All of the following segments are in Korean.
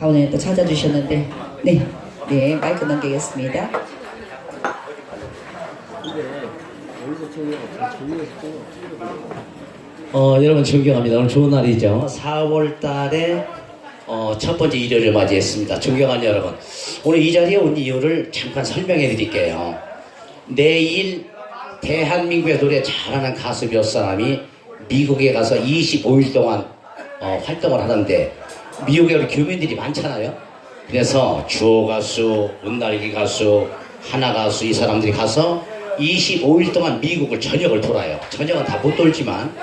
가운데 또 찾아주셨는데 네, 네 마이크 넘기겠습니다. 어, 여러분 존경합니다. 오늘 좋은 날이죠. 4월 달에 어, 첫 번째 일요일을 맞이했습니다. 존경하는 여러분. 오늘 이 자리에 온 이유를 잠깐 설명해 드릴게요. 내일 대한민국의 노래 잘하는 가수 몇 사람이 미국에 가서 25일 동안 어, 활동을 하는데 미국에 우리 교민들이 많잖아요. 그래서 주호 가수, 은날기 가수, 하나 가수 이 사람들이 가서 25일 동안 미국을 전역을 돌아요. 전역은 다 못 돌지만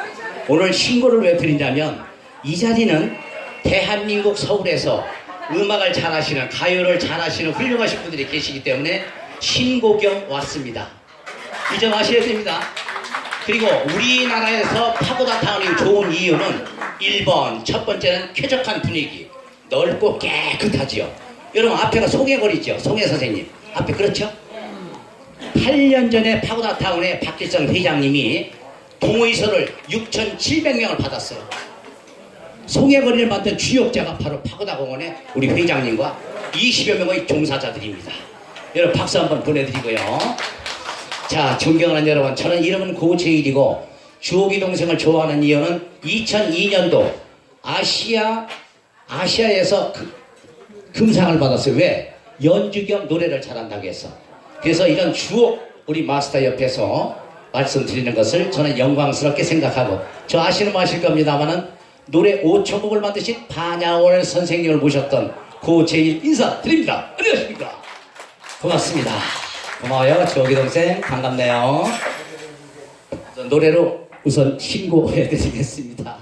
오늘 신고를 왜 드리냐면 이 자리는 대한민국 서울에서 음악을 잘하시는 가요를 잘하시는 훌륭하신 분들이 계시기 때문에 신고경 왔습니다. 이 점 아셔야 됩니다. 그리고 우리나라에서 파고다 타운이 좋은 이유는 1번 첫 번째는 쾌적한 분위기 넓고 깨끗하지요. 여러분 앞에가 송해거리죠. 송해 선생님 앞에 그렇죠? 8년 전에 파고다 타운의 박길성 회장님이 동호회소를 6,700명을 받았어요. 송해거리를 만든 주역자가 바로 파고다 공원의 우리 회장님과 20여 명의 종사자들입니다. 여러분 박수 한번 보내드리고요. 자, 존경하는 여러분, 저는 이름은 고재일이고 주옥이 동생을 좋아하는 이유는 2002년도 아시아 아시아에서 그, 금상을 받았어요. 왜? 연주 겸 노래를 잘한다고 해서. 그래서 이런 주옥 우리 마스터 옆에서 말씀드리는 것을 저는 영광스럽게 생각하고 저 아시는 분 아실 겁니다만은 노래 5천곡을 만드신 반야월 선생님을 모셨던 고재일 인사드립니다. 안녕하십니까? 고맙습니다. 고마워요. 조기 동생 반갑네요. 노래로 우선 신고해 드리겠습니다.